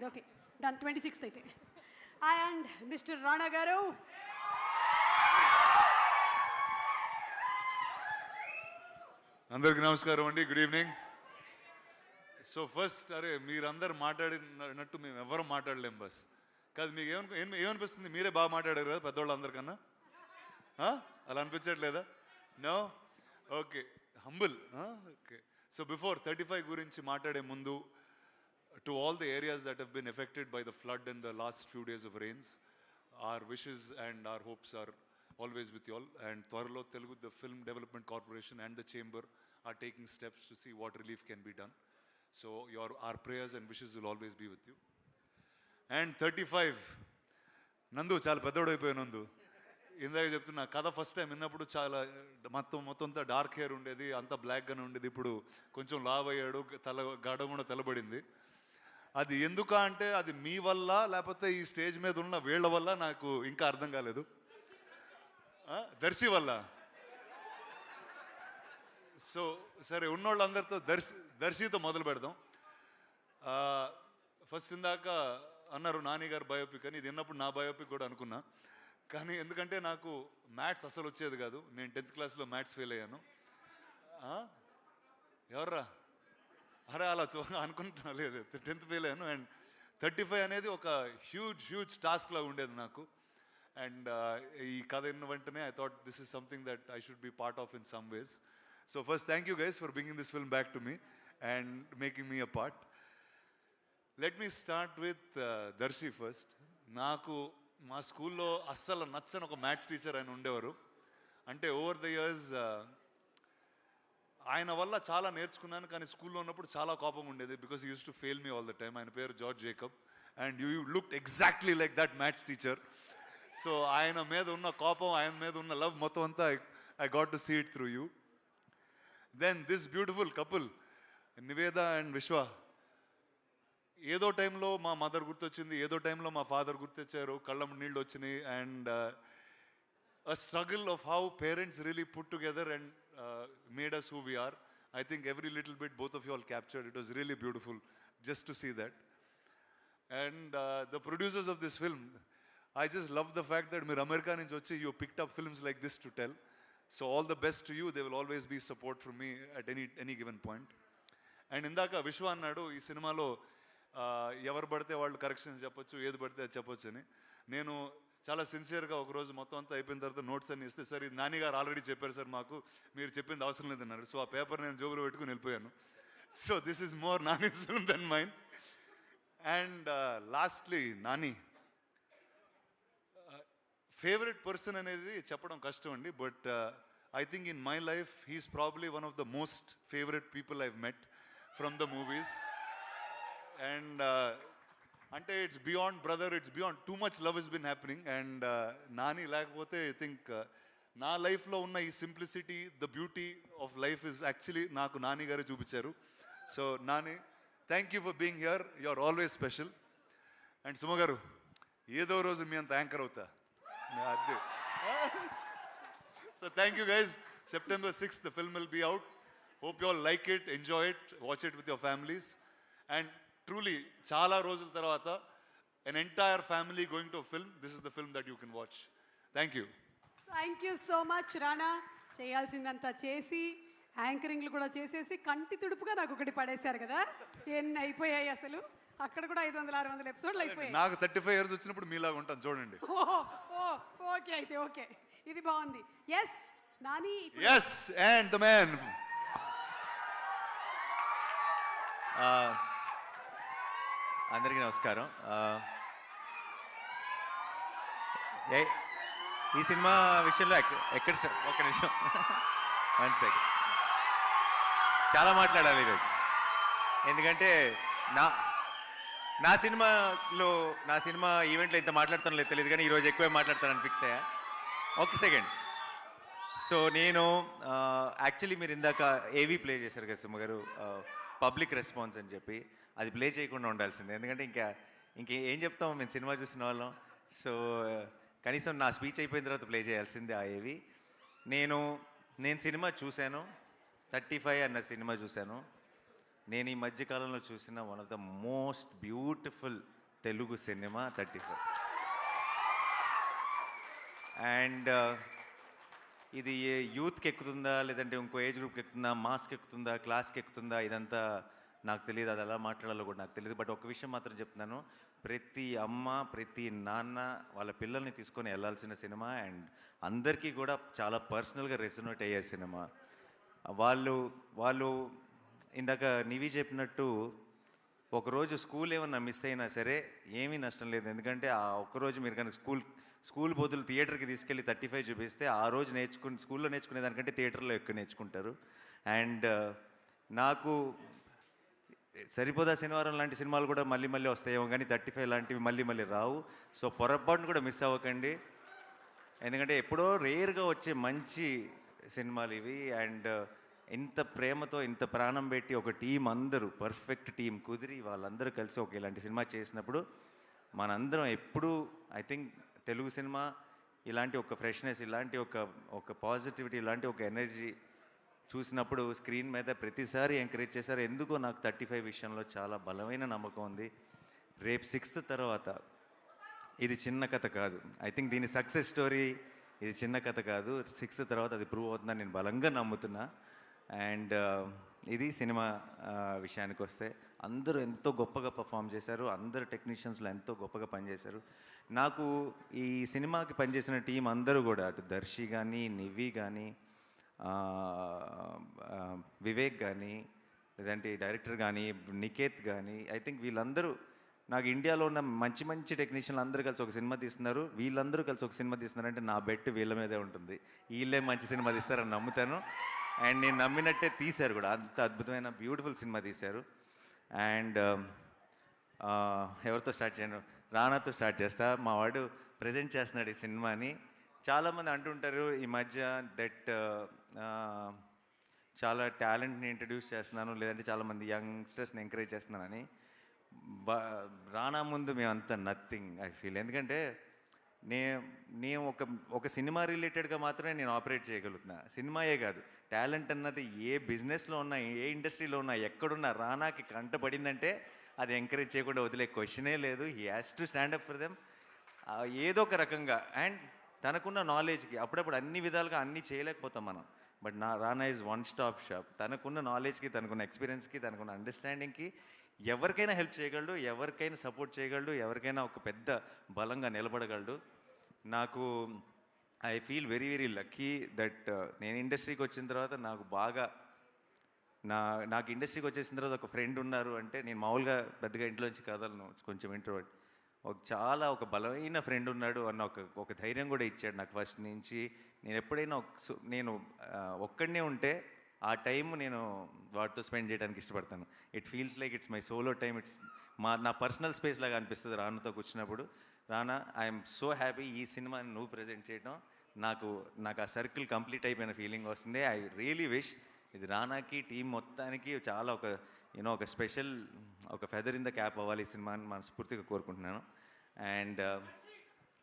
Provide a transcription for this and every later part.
అయిపోయింది okay done twenty sixth అయితే. And mister Rana గారు. అందరికి నమస్కారం అండి. గుడ్ ఈవినింగ్ సో ఫస్ట్ అరే మీరందరు మాట్లాడినట్టు మేము ఎవరు మాట్లాడలేం బస్ కాదు మీకు ఏమను ఏమనిపిస్తుంది? మీరే బాగా మాట్లాడారు కదా పెద్దవాళ్ళు అందరికన్నా? అలా అనిపించట్లేదా? No okay humble okay so before thirty five గురించి మాట్లాడే ముందు to all the areas that have been affected by the flood in the last few days of rains our wishes and our hopes are always with all and త్వరలో Telugu the film development corporation and the chamber are taking steps to see what relief can be done so your our prayers and wishes will always be with you and thirty five నందు చాలా పెద్దోడు అయిపోయావు నందు. ఇందాక చెప్తున్నా కథ first time విన్నప్పుడు చాలా మొత్తం మొత్తం అంతా డార్క్ హెయిర్ ఉండేది అంతా బ్లాక్గానే ఉండేది. ఇప్పుడు కొంచెం లావ్ అయ్యాడు తల గడ కూడా తెలబడింది. అది ఎందుక అంటే అది మీ వల్ల లేకపోతే ఈ స్టేజ్ మీద ఉన్న వీళ్ళ వల్ల నాకు ఇంకా అర్థం కాలేదు. దర్శి వల్ల. సో సరే ఉన్నోళ్ళందరితో దర్శి దర్శితో మొదలు పెడదాం. ఫస్ట్ ఇందాక అన్నారు నాని గారు బయోపిక్ అని ఇది విన్నప్పుడు నా బయోపిక్ కూడా అనుకున్నా. కానీ ఎందుకంటే నాకు మ్యాథ్స్ అసలు వచ్చేది కాదు. నేను టెన్త్ క్లాస్లో మ్యాథ్స్ ఫెయిల్ అయ్యాను. ఎవర్రా? అరే అలా చూ అనుకుంటున్నా లేదు టెన్త్ ఫెయిల్ అయ్యాను అండ్ థర్టీ ఫైవ్ అనేది ఒక హ్యూజ్ హ్యూజ్ టాస్క్లా ఉండేది నాకు. అండ్ ఈ కథ విన్న వెంటనే I thought this is something that I should be part of in some ways so first thank you guys for bringing this film back to me and making me a part let me start with Darshi first నాకు మా స్కూల్లో అస్సలు నచ్చని ఒక maths teacher ఆయన ఉండేవారు. అంటే over the years ఆయన వల్ల చాలా నేర్చుకున్నాను కానీ స్కూల్లో ఉన్నప్పుడు చాలా కోపం ఉండేది. Because used to fail me all the time ఆయన పేరు George Jacob. And you look exactly like that maths teacher so ఆయన మీద ఉన్న కోపం ఆయన మీద ఉన్న లవ్ మొత్తం అంతా I got to see it through you then this beautiful couple Niveda and Vishwa ఏదో టైంలో మా మదర్ గుర్తొచ్చింది ఏదో టైంలో మా ఫాదర్ గుర్తొచ్చారు. కళ్ళం నీళ్ళు వచ్చినాయి. And a struggle of how parents really put together and made us who we are. I think every little bit both of you all captured. It was really beautiful just to see that. And uh, the producers of this film, I just love the fact that మీరు America నుంచి you picked up films like this to tell. So all the best to you. There will always be support from me at any any given point. And ఇందాక విశ్వ అన్నాడు ఈ సినిమాలో ఆ, ఎవరు పడితే వాళ్ళు కరెక్షన్స్ చెప్పొచ్చు ఏది పడితే అది చెప్పొచ్చు అని నేను చాలా సిన్సియర్గా ఒకరోజు మొత్తం అంతా అయిపోయిన తర్వాత నోట్స్ అన్ని ఇస్తే సార్ ఇది నాని గారు ఆల్రెడీ చెప్పారు సార్ మాకు మీరు చెప్పింది అవసరం లేదన్నారు. సో ఆ పేపర్ నేను జోబులో పెట్టుకుని వెళ్ళిపోయాను. So this is more Nani film than mind and lastly Nani favourite person అనేది చెప్పడం కష్టం అండి. But I think in my life he's probably one of the most favourite people I've met from the movies and అంటే it's beyond brother it's beyond too much love is been happening and Nani లేకపోతే I think నా లైఫ్లో ఉన్న ఈ simplicity the beauty of life is actually నాకు నాని గారే చూపించారు. So Nani thank you for being here you are always special and Suma గారు ఏదో రోజు మీ అంత యాంకర్ అవుతా. అదే. So thank you guys September six the film will be out hope you all like it enjoy it watch it with your families and truly చాలా రోజుల తర్వాత an entire family going to film this is the film that you can watch thank you thank you so much Rana చేయాల్సిందంతా చేసి యాంకరింగ్లు కూడా చేసేసి కంటి తుడుపుగా నాకు ఒకటి పడేశారు కదా? ఎన్ని అయిపోయాయి అసలు? అక్కడ కూడా ఐదు వందల ఆరు వందల ఎపిసోడ్లు అయిపోయాయి. నాకు థర్టీ ఫైవ్ ఇయర్స్ వచ్చినప్పుడు మీలాగా ఉంటాను చూడండి. ఓ ఓకే అయితే ఓకే. ఇది బాగుంది. Yes Nani yes and the man అందరికీ నమస్కారం. ఏ ఈ సినిమా విషయంలో ఎక్కడ ఒక నిమిషం. వన్ సెకండ్ చాలా మాట్లాడాలి ఈరోజు. ఎందుకంటే నా నా సినిమాలో నా సినిమా ఈవెంట్లో ఇంత మాట్లాడతానో లేదు తెలియదు కానీ ఈరోజు ఎక్కువే మాట్లాడతానని ఫిక్స్ అయ్యా. ఒక సెకండ్ సో నేను యాక్చువల్లీ మీరు ఇందాక ఏవి ప్లే చేశారు కదా సినిమా గారు పబ్లిక్ రెస్పాన్స్ అని చెప్పి అది ప్లే చేయకుండా ఉండాల్సిందే. ఎందుకంటే ఇంకా ఇంకే ఏం చెప్తాము మేము సినిమా చూసిన వాళ్ళం. సో కనీసం నా స్పీచ్ అయిపోయిన తర్వాత ప్లే చేయాల్సిందే ఆ ఏవి. నేను నేను సినిమా చూశాను. థర్టీ ఫైవ్ అన్న సినిమా చూశాను. నేను ఈ మధ్యకాలంలో చూసిన one of the most beautiful Telugu cinema thirty five. And ఇది ఏ యూత్కి ఎక్కుతుందా లేదంటే ఇంకో ఏజ్ గ్రూప్కి ఎక్కుతుందా మాస్కి ఎక్కుతుందా క్లాస్కి ఎక్కుతుందా ఇదంతా నాకు తెలియదు అది ఎలా మాట్లాడాలో కూడా నాకు తెలియదు బట్ ఒక విషయం మాత్రం చెప్తున్నాను. ప్రతి అమ్మ ప్రతి నాన్న వాళ్ళ పిల్లల్ని తీసుకొని వెళ్ళాల్సిన సినిమా అండ్ అందరికీ కూడా చాలా పర్సనల్గా రెసొనేట్ అయ్యే సినిమా. వాళ్ళు వాళ్ళు ఇందాక నివి చెప్పినట్టు ఒకరోజు స్కూల్ ఏమన్నా మిస్ అయినా సరే ఏమీ నష్టం లేదు. ఎందుకంటే ఆ ఒక్కరోజు మీరు కనుక స్కూల్ స్కూల్ బదులు థియేటర్కి తీసుకెళ్ళి థర్టీ ఫైవ్ చూపిస్తే ఆ రోజు నేర్చుకుని స్కూల్లో నేర్చుకునే దానికంటే థియేటర్లో ఎక్కువ నేర్చుకుంటారు. అండ్ నాకు సరిపోదా శనివారం లాంటి సినిమాలు కూడా మళ్ళీ మళ్ళీ వస్తాయేమో కానీ థర్టీ ఫైవ్ లాంటివి మళ్ళీ మళ్ళీ రావు. సో పొరపాటును కూడా మిస్ అవ్వకండి. ఎందుకంటే ఎప్పుడో రేర్గా వచ్చే మంచి సినిమాలు ఇవి. అండ్ ఇంత ప్రేమతో ఇంత ప్రాణం పెట్టి ఒక టీం అందరూ పర్ఫెక్ట్ టీం కుదిరి వాళ్ళందరూ కలిసి ఒక ఇలాంటి సినిమా చేసినప్పుడు మనందరం ఎప్పుడూ ఐ థింక్ తెలుగు సినిమా ఇలాంటి ఒక ఫ్రెష్నెస్ ఇలాంటి ఒక ఒక పాజిటివిటీ ఇలాంటి ఒక ఎనర్జీ చూసినప్పుడు స్క్రీన్ మీద ప్రతిసారి ఎంకరేజ్ చేశారు. ఎందుకో నాకు థర్టీ ఫైవ్ విషయంలో చాలా బలమైన నమ్మకం ఉంది. రేపు సిక్స్త్ తర్వాత ఇది చిన్న కథ కాదు. ఐ థింక్ దీని సక్సెస్ స్టోరీ ఇది చిన్న కథ కాదు. సిక్స్త్ తర్వాత అది ప్రూవ్ అవుతుందని నేను బలంగా నమ్ముతున్నా. అండ్ ఇది సినిమా విషయానికి వస్తే అందరూ ఎంతో గొప్పగా పర్ఫామ్ చేశారు. అందరు టెక్నీషియన్స్లో ఎంతో గొప్పగా పనిచేశారు. నాకు ఈ సినిమాకి పనిచేసిన టీం అందరూ కూడా అటు దర్శి కానీ నివి కానీ వివేక్ కానీ లేదంటే డైరెక్టర్ కానీ నికేత్ కానీ ఐ థింక్ వీళ్ళందరూ నాకు ఇండియాలో ఉన్న మంచి మంచి టెక్నీషియన్లు అందరూ కలిసి ఒక సినిమా తీస్తున్నారు. వీళ్ళందరూ కలిసి ఒక సినిమా తీస్తున్నారంటే నా బెట్ వీళ్ళ మీదే ఉంటుంది. వీళ్ళే మంచి సినిమా తీస్తారని నమ్ముతాను. అండ్ నేను నమ్మినట్టే తీశారు కూడా. అంత అద్భుతమైన బ్యూటిఫుల్ సినిమా తీశారు. అండ్ um, ఎవరితో స్టార్ట్ చేయను? రానాతో స్టార్ట్ చేస్తా. మా వాడు ప్రజెంట్ చేస్తున్నాడు ఈ సినిమాని. చాలామంది అంటుంటారు ఈ మధ్య దట్ uh, చాలా టాలెంట్ని ఇంట్రడ్యూస్ చేస్తున్నాను లేదంటే చాలామంది యంగ్స్టర్స్ని ఎంకరేజ్ చేస్తున్నానని. బ- రానా ముందు మేమంతా నథింగ్ ఐ ఫీల్ ఎందుకంటే నే నేను ఒక ఒక సినిమా రిలేటెడ్గా మాత్రమే నేను ఆపరేట్ చేయగలుగుతున్నా. సినిమాయే కాదు. టాలెంట్ అన్నది ఏ బిజినెస్లో ఉన్నా ఏ ఇండస్ట్రీలో ఉన్నా ఎక్కడున్నా రానాకి కంటపడిందంటే అది ఎంకరేజ్ చేయకుండా వదిలే క్వశ్చనే లేదు. He has to stand up for them ఏదో ఒక రకంగా. అండ్ తనకున్న నాలెడ్జ్కి అప్పుడప్పుడు అన్ని విధాలుగా అన్నీ చేయలేకపోతాం మనం. బట్ నా Rana is one stop shop తనకున్న నాలెడ్జ్కి తనకున్న ఎక్స్పీరియన్స్కి తనకున్న అండర్స్టాండింగ్కి ఎవరికైనా హెల్ప్ చేయగలడు ఎవరికైనా సపోర్ట్ చేయగలడు ఎవరికైనా ఒక పెద్ద బలంగా నిలబడగలడు. నాకు I feel very very lucky that నేను ఇండస్ట్రీకి వచ్చిన తర్వాత నాకు బాగా నా నాకు ఇండస్ట్రీకి వచ్చేసిన తర్వాత ఒక ఫ్రెండ్ ఉన్నారు అంటే నేను మామూలుగా పెద్దగా ఇంట్లోంచి కదలను కొంచెం ఇంట్రోవర్ట్ ఒక చాలా ఒక బలమైన ఫ్రెండ్ ఉన్నాడు అన్న ఒక ఒక ధైర్యం కూడా ఇచ్చాడు నాకు ఫస్ట్ నుంచి. నేను ఎప్పుడైనా నేను ఒక్కడనే ఉంటే ఆ టైం నేను వాటితో స్పెండ్ చేయడానికి ఇష్టపడతాను. It feels like it's my solo time it's మా నా పర్సనల్ స్పేస్ లాగా అనిపిస్తుంది రానాతో కూర్చున్నప్పుడు. రానా ఐఎమ్ సో హ్యాపీ ఈ సినిమాని నువ్వు ప్రజెంట్ చేయడం నాకు నాకు ఆ సర్కిల్ కంప్లీట్ అయిపోయిన ఫీలింగ్ వస్తుంది. ఐ రియలీ విష్ ఇది రానాకి టీం మొత్తానికి చాలా ఒక యూనో ఒక స్పెషల్ ఒక ఫెదర్ ఇన్ ద క్యాప్ అవ్వాలి ఈ సినిమాని మనస్ఫూర్తిగా కోరుకుంటున్నాను. అండ్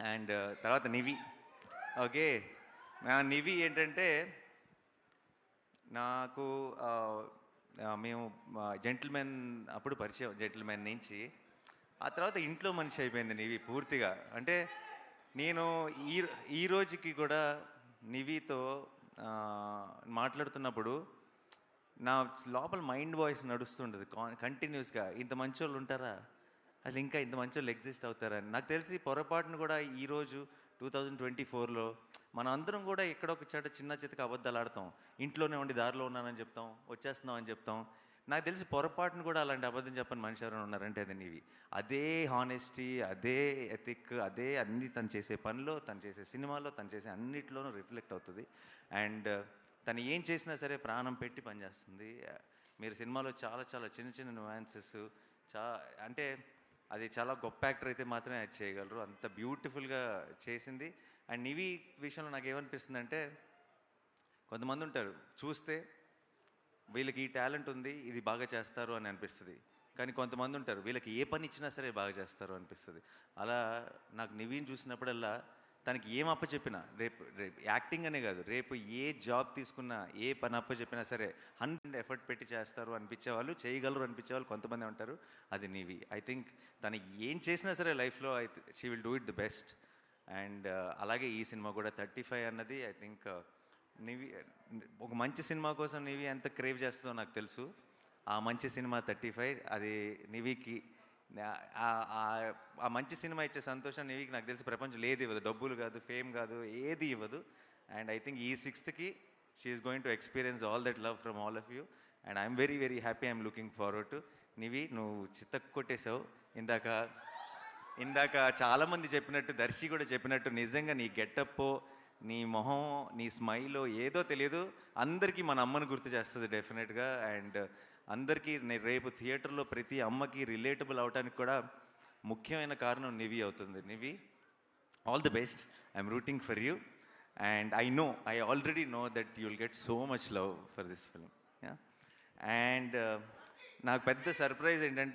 అండ్ uh, uh, తర్వాత నివి. ఓకే నివి ఏంటంటే నాకు మేము జెంటిల్మెన్ అప్పుడు పరిచయం జెంటిల్మెన్ నుంచి ఆ తర్వాత ఇంట్లో మనిషి అయిపోయింది నివి పూర్తిగా. అంటే నేను ఈ ఈ రోజుకి కూడా నివితో మాట్లాడుతున్నప్పుడు నా లోపల మైండ్ వాయిస్ నడుస్తుంటుంది కంటిన్యూస్గా ఇంత మంచి వాళ్ళు ఉంటారా? అసలు ఇంకా ఇంత మంచి వాళ్ళు ఎగ్జిస్ట్ అవుతారని నాకు తెలిసి పొరపాటును కూడా ఈరోజు టూ థౌజండ్ ట్వంటీ ఫోర్లో మనం అందరం కూడా ఇక్కడ ఒక చోట చిన్న చితక అబద్ధాలు ఆడతాం. ఇంట్లోనే ఉండి దారిలో ఉన్నానని చెప్తాం వచ్చేస్తున్నాం అని చెప్తాం. నాకు తెలిసి పొరపాటును కూడా అలాంటి అబద్ధం చెప్పని మనిషి ఎవరైనా ఉన్నారంటే అది నీవి. అదే హానెస్టీ అదే ఎథిక్ అదే అన్ని తను చేసే పనిలో తను చేసే సినిమాలో తను చేసే అన్నిట్లోనూ రిఫ్లెక్ట్ అవుతుంది. అండ్ తను ఏం చేసినా సరే ప్రాణం పెట్టి పనిచేస్తుంది. మీరు సినిమాలో చాలా చాలా చిన్న చిన్న నువాన్సెస్ చా అంటే అది చాలా గొప్ప యాక్టర్ అయితే మాత్రమే అది చేయగలరు. అంత బ్యూటిఫుల్గా చేసింది. అండ్ నివి విషయంలో నాకు ఏమనిపిస్తుంది అంటే కొంతమంది ఉంటారు చూస్తే వీళ్ళకి ఈ టాలెంట్ ఉంది ఇది బాగా చేస్తారు అని అనిపిస్తుంది. కానీ కొంతమంది ఉంటారు వీళ్ళకి ఏ పని ఇచ్చినా సరే బాగా చేస్తారు అనిపిస్తుంది. అలా నాకు నివీని చూసినప్పుడల్లా తనకి ఏం అప్పచెప్పినా రేపు రేపు యాక్టింగ్ అనే కాదు రేపు ఏ జాబ్ తీసుకున్నా ఏ పని అప్పచెప్పినా సరే హండ్రెడ్ ఎఫర్ట్ పెట్టి చేస్తారు అనిపించే వాళ్ళు చేయగలరు అనిపించే వాళ్ళు కొంతమంది ఉంటారు అది నీవి. ఐ థింక్ తను ఏం చేసినా సరే లైఫ్లో I she will do it the best. And అలాగే ఈ సినిమా కూడా థర్టీ ఫైవ్ అన్నది ఐ థింక్ నీవి ఒక మంచి సినిమా కోసం నీవి ఎంత క్రేవ్ చేస్తుందో నాకు తెలుసు. ఆ మంచి సినిమా థర్టీ ఫైవ్ అది నివికి ఆ- మంచి సినిమా ఇచ్చే సంతోషం నీకు నాకు తెలిసి ప్రపంచం ఏది ఇవ్వదు. డబ్బులు కాదు ఫేమ్ కాదు ఏది ఇవ్వదు. అండ్ ఐ థింక్ ఈ సిక్స్త్కి she's going to experience all that love from all of you and I'm very very happy I'm looking forward to Nivi నువ్వు చిత్తకు కొట్టేశావు. ఇందాక ఇందాక చాలామంది చెప్పినట్టు దర్శి కూడా చెప్పినట్టు నిజంగా నీ గెటప్పో నీ మొహం నీ స్మైలో ఏదో తెలియదు. అందరికీ మన అమ్మని గుర్తు చేస్తుంది డెఫినెట్గా అండ్ అందరికీ నేను రేపు థియేటర్లో ప్రతి అమ్మకి రిలేటబుల్ అవడానికి కూడా ముఖ్యమైన కారణం నివి అవుతుంది. Nivi all the best. I'm rooting for you. And I know I already know that you will get so much love for this film. And నాకు పెద్ద సర్ప్రైజ్ ఏంటంటే